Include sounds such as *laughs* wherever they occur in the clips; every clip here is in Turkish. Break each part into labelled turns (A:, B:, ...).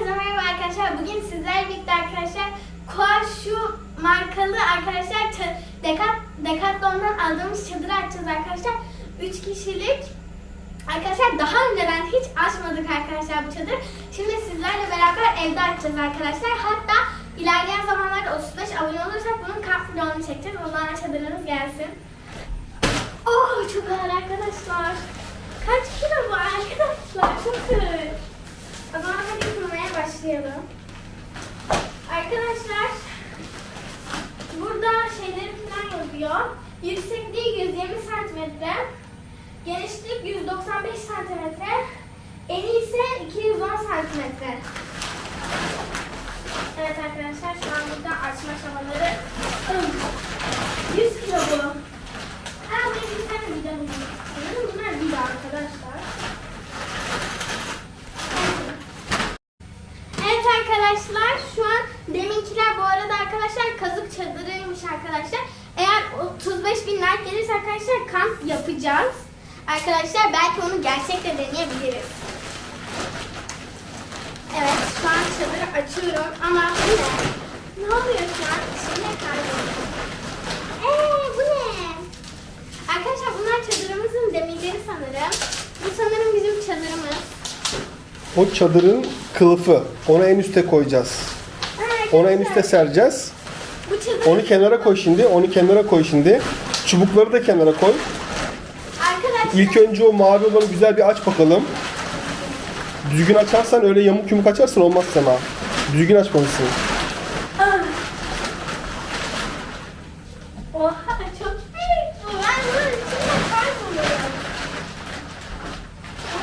A: Herkese merhaba arkadaşlar. Bugün sizlerle birlikte arkadaşlar Koa şu markalı arkadaşlar Dekat Decathlon'dan aldığımız çadırı açacağız arkadaşlar. 3 kişilik Arkadaşlar daha önceden hiç açmadık arkadaşlar bu çadırı. Şimdi sizlerle beraber evde açacağız arkadaşlar. Hatta ilerleyen zamanlarda 35 abone olursak bunun kamp vlogunu çekeceğiz. O zaman çadırınız gelsin. Oh çok ağır arkadaşlar. Kaç kilo bu arkadaşlar? Çok ağır. O zaman hadi kurmaya başlayalım. Arkadaşlar burada şeyleri falan yazıyor. Yüksekliği 120 santimetre, genişlik 195 santimetre, eni ise 210 santimetre. Evet arkadaşlar şu an burada açma aşamaları. 100 *clears throat* kilo bu. Aa buraya bir tane vida. Sanırım bunlar vida arkadaşlar. Evet arkadaşlar şu an deminkiler bu arada arkadaşlar kazık çadırıymış arkadaşlar. Eğer 35 bin like gelirse arkadaşlar kamp yapacağız. Arkadaşlar belki onu gerçekte deneyebiliriz. Evet şu an çadırı açıyorum ama bu ne? Ne oluyor şu an? İçinde kayboldu. Eee bu ne? Arkadaşlar bunlar çadırımızın demirleri sanırım. Bu sanırım bizim çadırımız.
B: O çadırın kılıfı. Onu en üste koyacağız.
A: Ha,
B: Onu en üste sereceğiz.
A: Bu çadır.
B: Onu kenara koy şimdi. Onu kenara koy şimdi. Çubukları da kenara koy.
A: Arkadaşlar.
B: İlk önce o mavi olanı güzel bir aç bakalım. Düzgün açarsan öyle yamuk yumuk açarsan olmaz sana. Düzgün açmalısın.
A: Ah. Oha çok büyük bu. Ben bunun içinde kayboluyorum.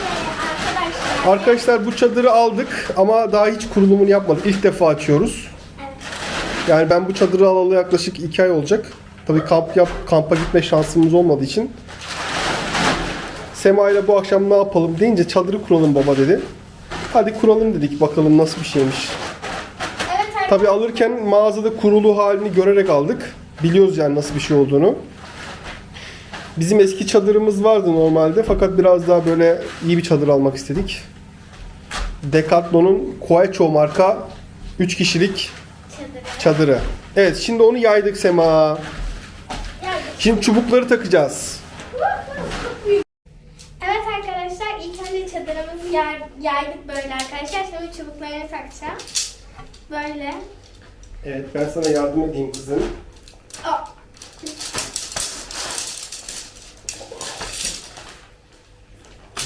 A: Evet arkadaşlar.
B: Arkadaşlar bu çadırı aldık ama daha hiç kurulumunu yapmadık. İlk defa açıyoruz. Yani ben bu çadırı alalı yaklaşık 2 ay olacak. Tabii kamp yap, kampa gitme şansımız olmadığı için. Sema ile bu akşam ne yapalım deyince çadırı kuralım baba dedi. Hadi kuralım dedik bakalım nasıl bir şeymiş.
A: Evet.
B: Tabii alırken mağazada kurulu halini görerek aldık. Biliyoruz yani nasıl bir şey olduğunu. Bizim eski çadırımız vardı normalde fakat biraz daha böyle iyi bir çadır almak istedik. Decathlon'un Quacho marka 3 kişilik
A: Çadırı.
B: Evet şimdi onu yaydık Sema. Şimdi çubukları takacağız.
A: Evet arkadaşlar ilk önce çadırımızı yay, yaydık böyle arkadaşlar. Şimdi çubuklarını takacağım. Böyle.
B: Evet ben sana yardım edeyim kızım.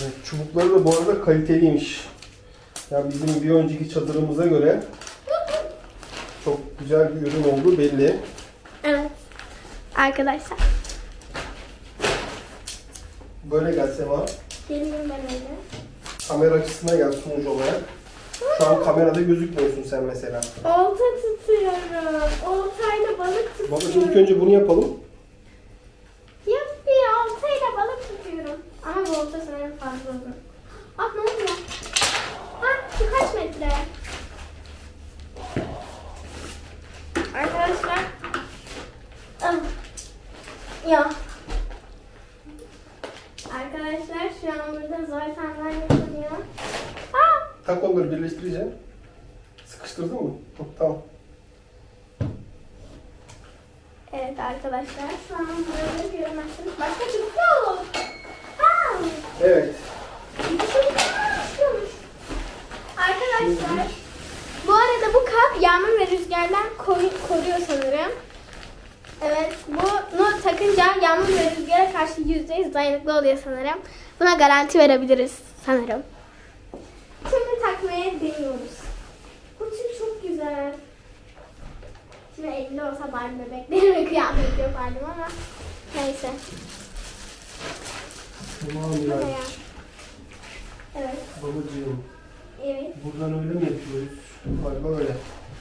B: Evet, çubukları da bu arada kaliteliymiş. Yani bizim bir önceki çadırımıza göre çok güzel bir ürün olduğu belli.
A: Evet. Arkadaşlar.
B: Böyle gel Sema.
A: Geliyorum ben öyle.
B: Kamera açısına gel sunucu olarak. Şu an kamerada gözükmüyorsun sen mesela.
A: Olta tutuyorum. Oltayla balık tutuyorum.
B: Babacığım ilk önce bunu yapalım.
A: Yap bir oltayla balık tutuyorum. Ama bu olta sanırım fazla uzun. Ah ne oluyor? Ah şu kaç metre? Arkadaşlar. Ah. Ya. Zor sandalye yapılıyor. Ah!
B: Tak onları birleştireceğim. Sıkıştırdın mı? Hı, Tamam.
A: Evet arkadaşlar şu an böyle göremezsiniz. Başka çubuk yok. Ha!
B: Evet.
A: Bir çubuk daha çıkıyormuş. Arkadaşlar bu arada bu kap yağmur ve rüzgardan koru- koruyor sanırım. Evet bunu takınca yağmur ve rüzgara karşı %100 dayanıklı oluyor sanırım. Buna garanti verebiliriz sanırım. Şimdi takmaya deniyoruz. Kutu çok güzel. Şimdi elinde olsa Barbie bebeklerime *laughs* kıyafet yapardım ama neyse.
B: Tamam ya?
A: Evet,
B: Babacığım
A: evet.
B: buradan öyle mi yapıyoruz? Galiba öyle.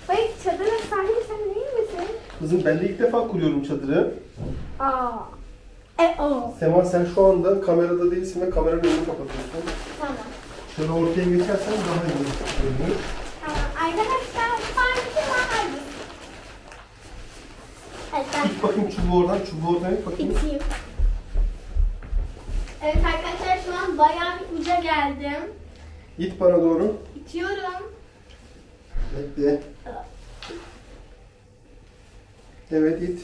A: Bak çadırın sahibi sen değil misin?
B: Kızım ben de ilk defa kuruyorum çadırı.
A: Aa. E o.
B: Sema sen şu anda kamerada değilsin ve kameranın önünü kapatıyorsun.
A: Tamam.
B: Şöyle ortaya geçersen daha iyi olur.
A: Tamam. Arkadaşlar farkı var. Ben
B: Tut bakayım çubuğu oradan, çubuğu oradan it bakayım.
A: iteyim. Evet arkadaşlar şu an bayağı bir uca geldim.
B: İt bana doğru.
A: İtiyorum.
B: Bekle. Evet it.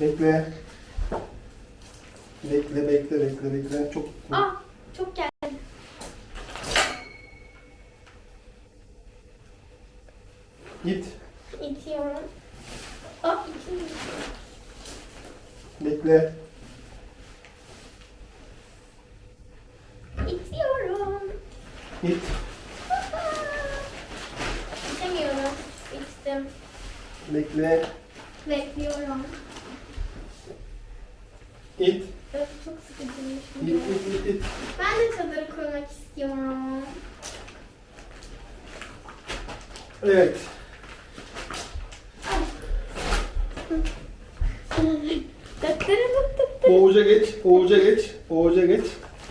B: Bekle. Bekle bekle bekle bekle. Çok
A: Ah çok geldi.
B: it.
A: İtiyorum. Ah itiyorum.
B: Bekle.
A: İtiyorum.
B: It.
A: İtemiyorum. İttim.
B: Bekle.
A: Bekliyorum.
B: It.
A: Öf, çok sıkıcıymış. bu
B: It
A: ya.
B: it it it.
A: Ben kurmak istiyorum.
B: Evet. Oğuz'a geç. Oğuz'a geç. Oğuz'a geç.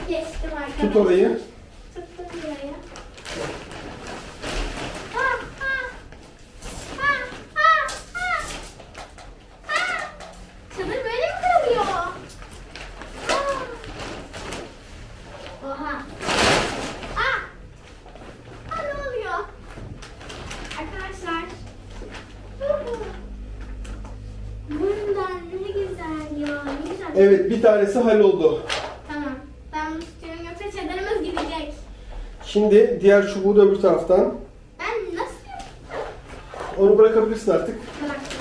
A: Geçtim arkadaşlar.
B: Tut orayı.
A: Tuttum buraya. Ha, ha. Ha, ha, ha. Ha. Çadır böyle mi kalıyor? Ha. Oha. Ha. Ha ne oluyor? Arkadaşlar. Bundan ne güzel ya. Ne güzel.
B: Evet bir tanesi halloldu.
A: Tamam. Ben bunu tutuyorum yoksa çadırımız gidecek.
B: Şimdi diğer çubuğu da öbür taraftan.
A: Ben nasıl
B: Onu bırakabilirsin artık.
A: bıraktım?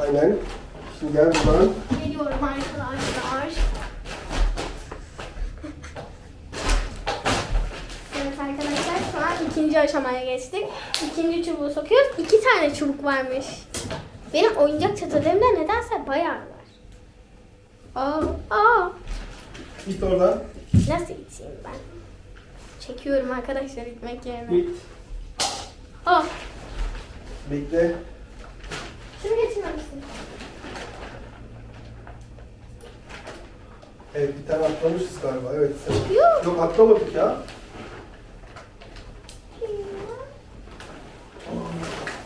B: Aynen. Şimdi gel buradan.
A: Geliyorum arkadaşlar. *laughs* Evet arkadaşlar şu an ikinci aşamaya geçtik. İkinci çubuğu sokuyoruz. İki tane çubuk varmış. Benim oyuncak çadırlarımda nedense bayağı var. Aa, aa.
B: Git oradan.
A: Nasıl iteyim ben? Çekiyorum arkadaşlar itmek yerine.
B: Git.
A: Aa,
B: Bekle.
A: şunu geçirmemişsin.
B: Evet bir tane atlamışız galiba. Evet. sen-
A: Yok.
B: Yok atlamadık ya.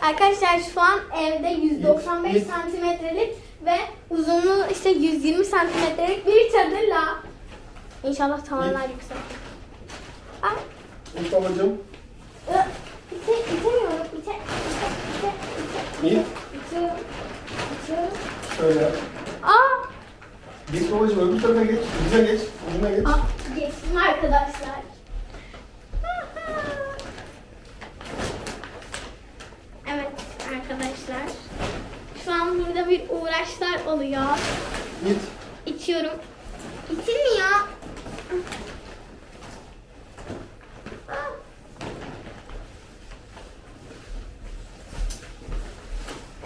A: Arkadaşlar şu an evde 195
B: Yet-
A: santimetrelik ve uzunluğu işte 120 santimetrelik bir çadırla İnşallah tavanlar yüksek. Ay,
B: Git babacığım.
A: ı, ite, itemiyorum. İte, ite, ite, ite,
B: İyi.
A: itiyorum, itiyorum.
B: Şöyle.
A: Aa,
B: Git babacığım öbür tarafa geç. Bize geç. Ucuna geç.
A: aa, geçtim arkadaşlar. Evet arkadaşlar. Şu an burada bir uğraşlar oluyor.
B: Git.
A: İtiyorum. İtilmiyor. Ah.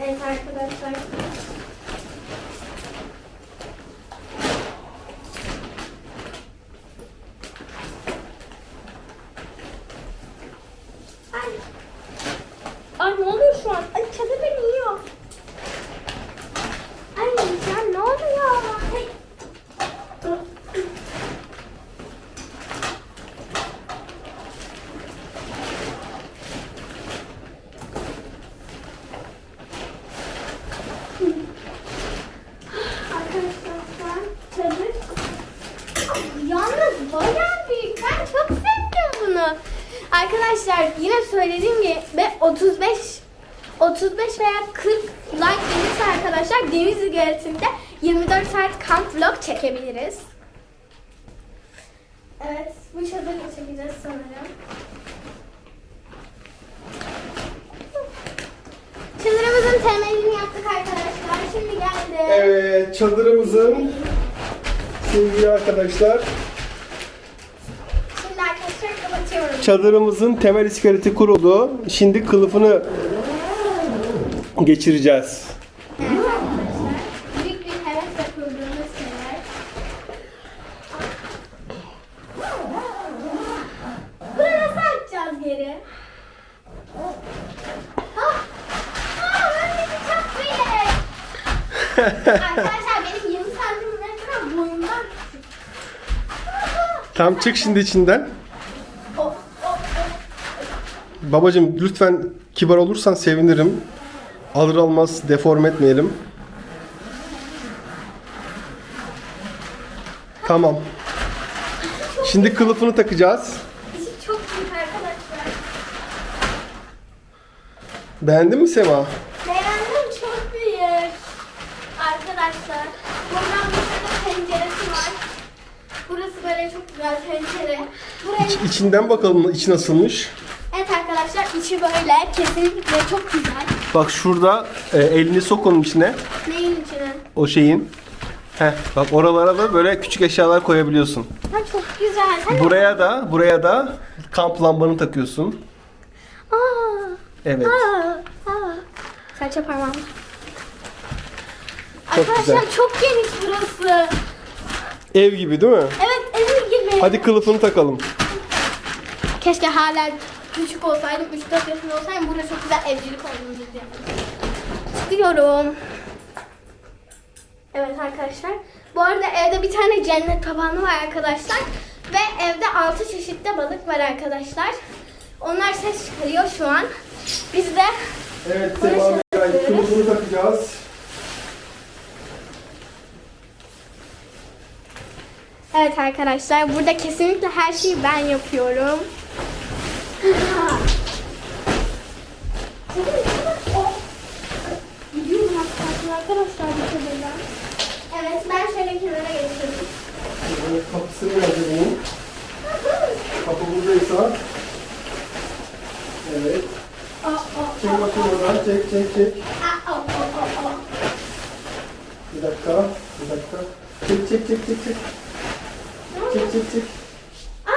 A: Evet arkadaşlar. Ay. Ay ne oluyor şu an? Ay çadır beni yiyor. Ay ya ne oluyor? Ay. Arkadaşlar şu an çadır Yalnız bayağı büyük. Ben çok sevdim bunu. Arkadaşlar yine söylediğim gibi 35 35 veya 40 like gelirse arkadaşlar Denizli Göleti'nde 24 saat kamp vlog çekebiliriz. Evet, bu çadırı çekeceğiz sanırım. Çadırımızın temelini yaptık arkadaşlar. Şimdi geldi.
B: Evet çadırımızın sevgili arkadaşlar
A: Şimdi arkadaşlar kapatıyorum.
B: çadırımızın temel iskeleti kuruldu. Şimdi kılıfını geçireceğiz.
A: Evet arkadaşlar. Büyük bir hevesle kurduğumuz şeyler. Bunu nasıl açacağız geri? Ah! Ah, önündeki çok büyük. Arkadaşlar benim 20 santimetre boyumdan küçük.
B: Tam çık şimdi içinden. Babacım lütfen kibar olursan sevinirim. Alır almaz deforme etmeyelim. Tamam. Şimdi kılıfını takacağız.
A: İçi çok büyük arkadaşlar.
B: Beğendin mi Sema?
A: Beğendim çok büyük. Arkadaşlar buradan bir tane penceresi var. Burası böyle çok güzel pencere. Buraya...
B: İç, içinden bakalım içi nasılmış.
A: Evet arkadaşlar içi böyle kesinlikle çok güzel.
B: Bak şurada e, elini sok onun içine.
A: Neyin içine?
B: O şeyin. Heh, bak oralara da böyle küçük eşyalar koyabiliyorsun.
A: Ha çok güzel. Hani...
B: Buraya da buraya da kamp lambanı takıyorsun.
A: Aa,
B: Evet.
A: aa, aa. Serçe parmağım.
B: Çok
A: Arkadaşlar
B: güzel.
A: çok geniş burası.
B: Ev gibi değil mi?
A: Evet evim gibi.
B: Hadi kılıfını takalım.
A: Keşke hala küçük olsaydım, 3-4 yaşında olsaydım burada çok güzel evcilik oynayabilirdim. Çıkıyorum. Evet arkadaşlar. Bu arada evde bir tane cennet tabanı var arkadaşlar. Ve evde 6 çeşitli balık var arkadaşlar. Onlar ses çıkarıyor şu an. Biz de
B: Evet Sema
A: yapıyoruz.
B: kılıfını takacağız.
A: Evet arkadaşlar burada kesinlikle her şeyi ben yapıyorum. Gidiyorum hatta arkadaşlar bu kadarıyla. Evet ben şöyle kenara geçiyorum.
B: Evet, kapısını nerede bunun? Kapı buradaysa. Evet. Çek bakayım oradan. Çek çek çek. Bir dakika. Bir dakika. Çek çek çek çek çek. Çek çek.
A: Aa,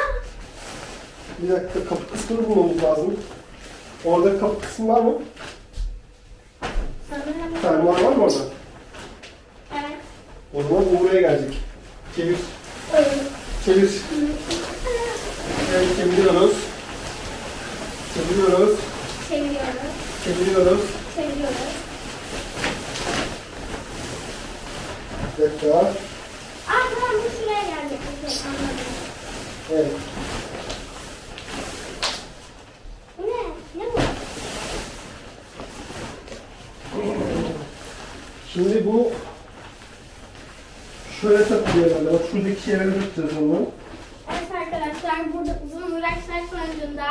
B: Bir dakika kapı kısmını bulmamız lazım. Orada kapı kısmı var mı?
A: sanırım-
B: Fermuar var mı orada?
A: Evet.
B: O zaman bu buraya gelecek. Çevir.
A: öyle.
B: Çevir. Evet çeviriyoruz. Çeviriyoruz.
A: Çeviriyoruz.
B: Çeviriyoruz.
A: Çeviriyoruz.
B: Bir dakika.
A: Aa tamam bu şuraya gelecek. Okey, anladım.
B: Evet.
A: Bu ne? Ne bu?
B: Şimdi bu şöyle takılıyor herhalde. Bak şuradaki şeyleri tutacağız onu.
A: Evet arkadaşlar burada uzun uğraşlar sonucunda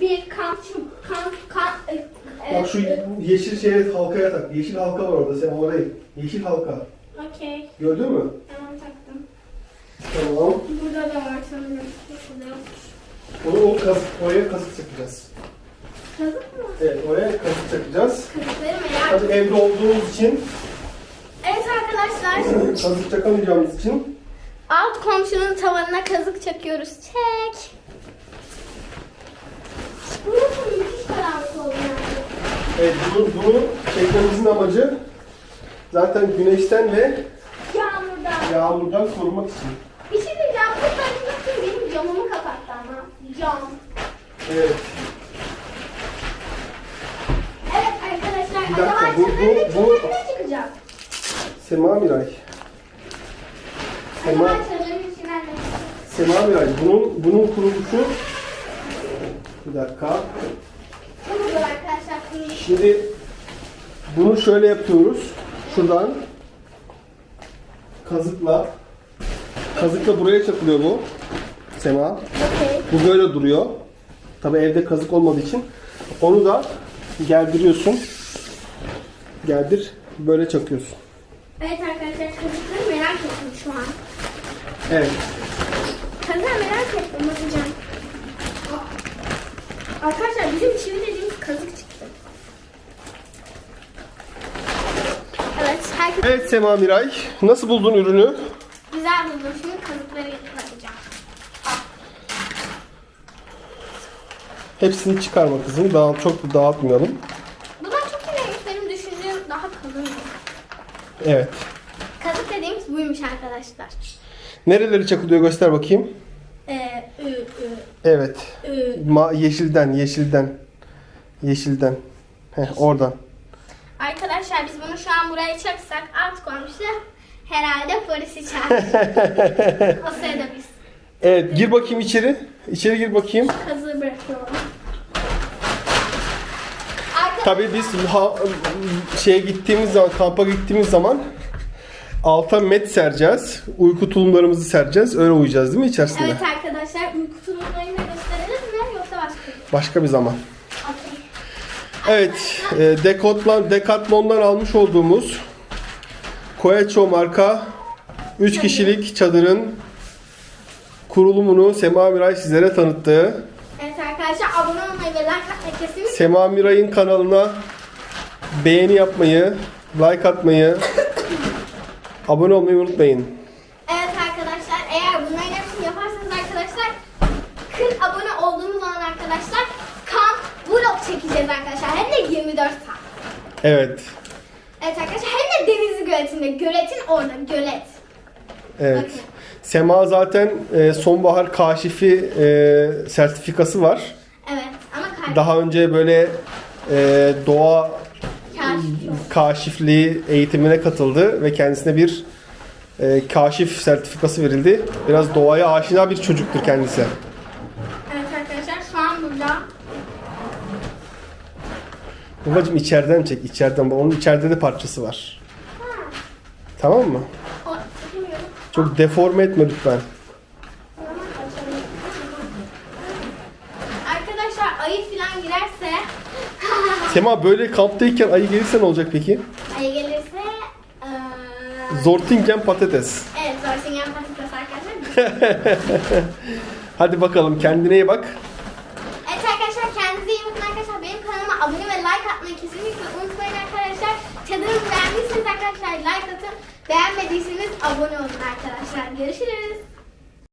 A: bir kampçı kamp kamp e,
B: Bak şu yeşil şeye halkaya tak. Yeşil halka var orada. Sen orayı. Yeşil halka.
A: Okey
B: Gördün mü?
A: tamam.
B: Tamam.
A: Burada da var sanırım.
B: Onu o kazık, oraya kazık çakacağız.
A: Kazık mı?
B: Evet oraya kazık çakacağız.
A: Kazıkları merak
B: Tabii evde olduğumuz için
A: Evet arkadaşlar *clears throat*
B: kazık çakamayacağımız için
A: alt komşunun tavanına kazık çakıyoruz. Çek. Burası müthiş karanlık oldu yani.
B: evet, bunu, bunu çekmemizin amacı zaten güneşten ve
A: Yağmurda.
B: yağmurdan korumak için.
A: Bir şey diyeceğim. Bu taşımak benim camımı kapattı ama. Cam.
B: Evet.
A: Evet arkadaşlar.
B: Bir dakika, bu- bu- bu-
A: ne çıkacak?
B: Sema Miray. Sema? Sema Miray. Bunun, bunun kuruluşu bir dakika. Şimdi bunu şöyle yapıyoruz. Şuradan kazıkla kazıkla buraya çakılıyor bu. Sema.
A: Okey.
B: Bu böyle duruyor. Tabi evde kazık olmadığı için onu da gerdiriyorsun. Gerdir. Böyle çakıyorsun.
A: Evet arkadaşlar kazıkları merak ettim şu an.
B: Evet.
A: Kazığı merak ettim bakacağım. Arkadaşlar bizim çivi dediğimiz kazık çıktı. Evet herkes
B: Evet Sema Miray. Nasıl buldun ürünü?
A: güzel buldum. Şimdi kazıkları yapacağım.
B: Hepsini çıkarma kızım. Daha çok da dağıtmayalım.
A: Bunlar çok ileriymiş. Benim düşündüğüm daha kalın.
B: Evet.
A: Kazık dediğimiz buymuş arkadaşlar.
B: Nereleri çakılıyor göster bakayım.
A: Ee, ü, ü,
B: Evet.
A: ü.
B: Ma yeşilden, yeşilden. Yeşilden. Heh, oradan.
A: Arkadaşlar biz bunu şu an buraya çaksak alt komşu herhalde polisi çağırır. *laughs* o sırada biz
B: Evet, gir bakayım içeri. İçeri gir bakayım.
A: bırakıyoruz. Arka-
B: Tabii biz ha, şeye gittiğimiz zaman, kampa gittiğimiz zaman alta met sereceğiz. Uyku tulumlarımızı sereceğiz. Öyle uyuyacağız değil mi içerisinde?
A: Evet arkadaşlar uyku tulumlarını gösterelim mi yoksa başka bir
B: Başka bir zaman.
A: Okey.
B: Evet, e, Decathlon, Decathlon'dan almış olduğumuz Koecho marka 3 kişilik çadırın kurulumunu Sema Miray sizlere tanıttı.
A: Evet arkadaşlar abone olmayı ve like atmayı kesinlikle
B: Sema Miray'ın kanalına beğeni yapmayı, like atmayı, *laughs* abone olmayı unutmayın.
A: Evet arkadaşlar eğer bunların hepsini yaparsanız arkadaşlar 40 abone olduğumuz zaman arkadaşlar kamp vlog çekeceğiz arkadaşlar. Hem de 24 saat.
B: Evet,
A: Evet arkadaşlar hem de Denizli göletinde. Göletin orada gölet.
B: evet.
A: Bakın.
B: Sema zaten e, sonbahar kaşifi e, sertifikası var.
A: Evet ama kayboldu.
B: Daha önce böyle e, doğa
A: Kaşif.
B: kaşifliği eğitimine katıldı ve kendisine bir e, kaşif sertifikası verildi. Biraz doğaya aşina bir çocuktur kendisi.
A: Evet arkadaşlar şu an burada.
B: Babacım içeriden çek, içeriden. Onun içeride de parçası var. Tamam mı? Çok deforme etme lütfen.
A: Arkadaşlar ayı falan girerse
B: Sema böyle kamptayken ayı gelirse ne olacak peki?
A: ayı gelirse eee
B: Zortingen patates.
A: evet Zorsingen patates arkadaşlar. *laughs*
B: Hadi bakalım kendine iyi bak.
A: Evet arkadaşlar kendinize iyi bakın arkadaşlar. Benim kanalıma abone ve like atmayı kesinlikle unutmayın arkadaşlar. Çadırımı beğendiyseniz arkadaşlar like atın. Beğenmediyseniz abone olun arkadaşlar. Görüşürüz.